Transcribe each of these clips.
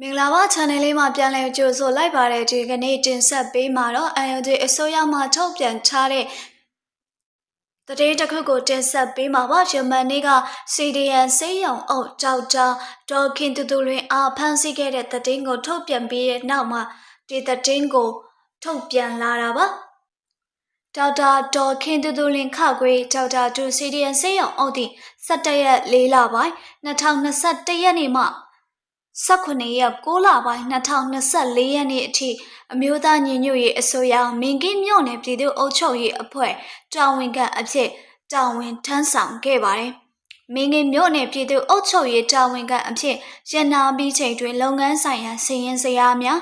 မင်္ဂလာပါ channel လေးမှာပြန်လည်ကြိုဆိုလိုက်ပါတယ်ဒီကနေ့တင်ဆက်ပေးမှာတော့ UNG အစိုးရမှထုတ်ပြန်ထားတဲ့တရေတစ်ခုကိုတင်ဆက်ပေးမှာပါရမန်နေ့က CDN စေးရုံအုပ်ကြောက်တာဒေါ်ခင်တူတူလွင်အားဖမ်းဆီးခဲ့တဲ့တည်င်းကိုထုတ်ပြန်ပြီးတဲ့နောက်မှာဒီတည်င်းကိုထုတ်ပြန်လာတာပါဒေါက်တာဒေါ်ခင်တူတူလင်ခခွေဒေါက်တာဒူစီဒီယန်စေးရုံအုပ်တီ17ရက်4လပိုင်း2021ရက်နေ့မှာ 18ရက်6လပိုင်း2024ရက်နေ့အထိအမျိုးသားညီညွတ်ရေးအစိုးရမင်းကင်းမြို့နယ်ပြည်သူ့အုပ်ချုပ်ရေးအဖွဲ့တာဝန်ခံအဖြစ်တာဝန်ထမ်းဆောင်ခဲ့ပါတယ်။မင်းကင်းမြို့နယ်ပြည်သူ့အုပ်ချုပ်ရေးတာဝန်ခံအဖြစ်ရန်နာပြီးချိန်တွင်လုပ်ငန်းဆိုင်ရာစီရင်စရာများ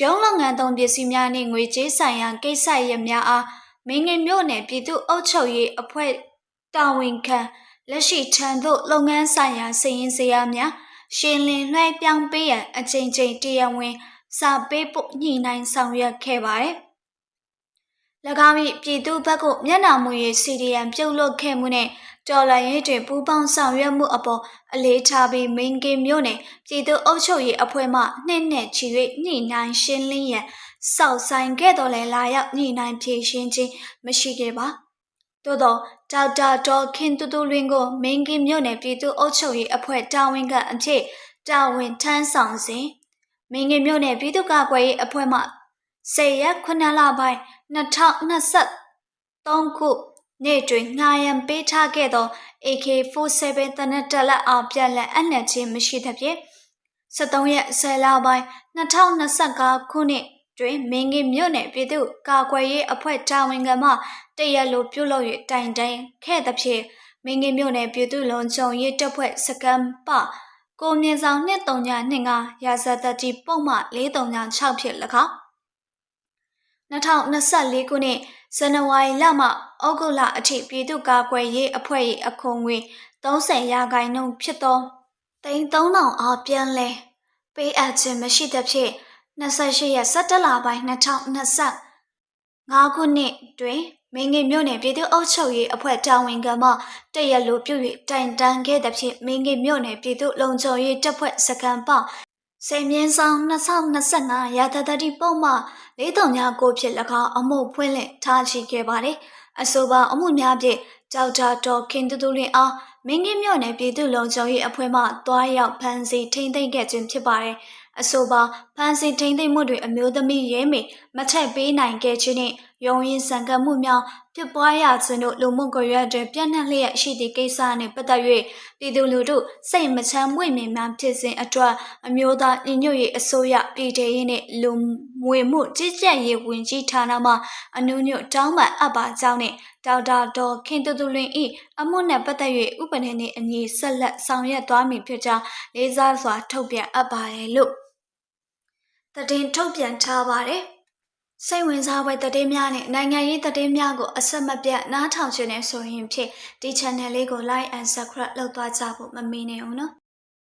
ရုံးလုပ်ငန်းသုံးပစ္စည်းများနှင့်ငွေကြေးဆိုင်ရာကိစ္စရပ်များအားမင်းကင်းမြို့နယ်ပြည်သူ့အုပ်ချုပ်ရေးအဖွဲ့တာဝန်ခံလက်ရှိထံသို့လုပ်ငန်းဆိုင်ရာစီရင်စရာများ ရှင်လင်လွှဲပြောင်းပေးရန်အချိန်ချင်းတရားဝင် စာပေးဖို့ညှိနှိုင်းဆောင်ရွက်ခဲ့ပါတယ်။၎င်း၏ပြည်သူ့ဘက်ကမျက်နှာမူရေး CDM ပြုတ်လွတ်ခဲ့မှုနဲ့တော်လှန်ရေးတွင်ပူးပေါင်းဆောင်ရွက်မှုအပေါ်အလေးထားပြီးမင်းကင်းမြို့နယ်ပြည်သူ့အုပ်ချုပ်ရေးအဖွဲ့မှနှစ်နဲ့ချီ၍ညှိနှိုင်းရှင်းလင်းရန်စောက်ဆိုင်ခဲ့တော်လဲလာရောက်ညှိနှိုင်းဖြေရှင်းခြင်းမရှိခဲ့ပါ။ သို့သောဒေါက်တာဒေါ်ခင်တူတူလင်းကိုမင်းကင်းမြို့နယ်ပြည်သူ့အုပ်ချုပ်ရေးအဖွဲ့တာဝန်ခံအဖြစ်တာဝန်ထမ်းဆောင်စဉ်မင်းငယ်မြို့နယ်ပြည်သူ့ကာကွယ်ရေးအဖွဲ့မှ10ရက်9လပိုင်း2023ခုနေ့တွင်ငှာရန်ပေးထားခဲ့သော AK47 တနက်တက်လက်အောင်ပြန်လည်အနှံ့ခြင်းမရှိသဖြင့်73ရက်10လပိုင်း2025ခုနှစ် တွင်မင်းကြီးမြို့နယ်ပြည်သူ့ကာကွယ်ရေးအဖွဲ့တာဝန်ခံမှတရက်လိုပြုလုပ်၍တိုင်တိုင်ခဲ့သဖြင့်မင်းကြီးမြို့နယ်ပြည်သူ့လုံခြုံရေးတပ်ဖွဲ့စကမ်ပကိုမြင့်ဆောင်239ရာဇသတိပုံမှ436ဖြစ်၎င်း2024ခုနှစ်ဇန်နဝါရီလမှဩဂုတ်လအထိပြည်သူ့ကာကွယ်ရေးအဖွဲ့၏အခွန်ငွေ30ရာခိုင်နှုန်းဖြစ်သောတိန်3000အားပြန်လဲပေးအပ်ခြင်းမရှိသဖြင့် 28ရက်17လပိုင်း2025ခုနှစ်တွင်မင်းငယ်မြို့နယ်ပြည်သူ့အုပ်ချုပ်ရေးအဖွဲ့တာဝန်ခံမှတရက်လိုပြု၍တိုင်တန်းခဲ့သဖြင့်မင်းငယ်မြို့နယ်ပြည်သူ့လုံခြုံရေးတပ်ဖွဲ့စခန်းပစေမြင်းဆောင်2025ရာသတတိပုံမှ439ဖြစ်၎င်းအမှုဖွင့်လှစ်ထားရှိခဲ့ပါတယ်။အဆိုပါအမှုများဖြင့်ကြောက်တာတော်ခင်တူတူလင်အားမင်းကြီးမြို့နယ်ပြည်သူ့လုံခြုံရေးအဖွဲ့မှတွားရောက်ဖမ်းဆီးထိန်းသိမ်းခဲ့ခြင်းဖြစ်ပါတယ်။အဆိုပါဖန်စီထိန်သိမ်းမှုတွေအမျိုးသမီးရဲမေမထက်ပေးနိုင်ခဲ့ခြင်းနှင့်ရုံရင်စံကမှုများဖြစ်ပွားရခြင်းတို့လူမှုကွန်ရက်တွင်ပြန့်နှံ့လျက်ရှိသည့်ကိစ္စနှင့်ပတ်သက်၍ပြည်သူလူထုစိတ်မချမ်းမွေ့မြင်များဖြစ်စဉ်အတွက်အမျိုးသားညီညွတ်ရေးအစိုးရပြည်ထောင်ရေးနှင့်လူမွေမှုကြီးကြပ်ရေးဝန်ကြီးဌာနမှအနုညွတ်တောင်းပန်အပ်ပါကြောင်းနှင့်ဒေါက်တာဒေါ်ခင်တူတူလွင်၏အမှုနှင့်ပတ်သက်၍ဥပဒေနှင့်အညီဆက်လက်ဆောင်ရွက်သွားမည်ဖြစ်ကြောင်းလေးစားစွာထုတ်ပြန်အပ်ပါတယ်လို့ သတင်းထုတ်ပြန်ထားပါတယ်။စိတ်ဝင်စားပွဲသတင်းများနဲ့နိုင်ငံရေးသတင်းများကိုအဆက်မပြတ်နားထောင်ခြင်းနဲ့ဆိုရင်ဖြင့်ဒီ channel လေးကို like and subscribe လုပ်သွားကြဖို့မမေ့နဲ့အောင်နော်။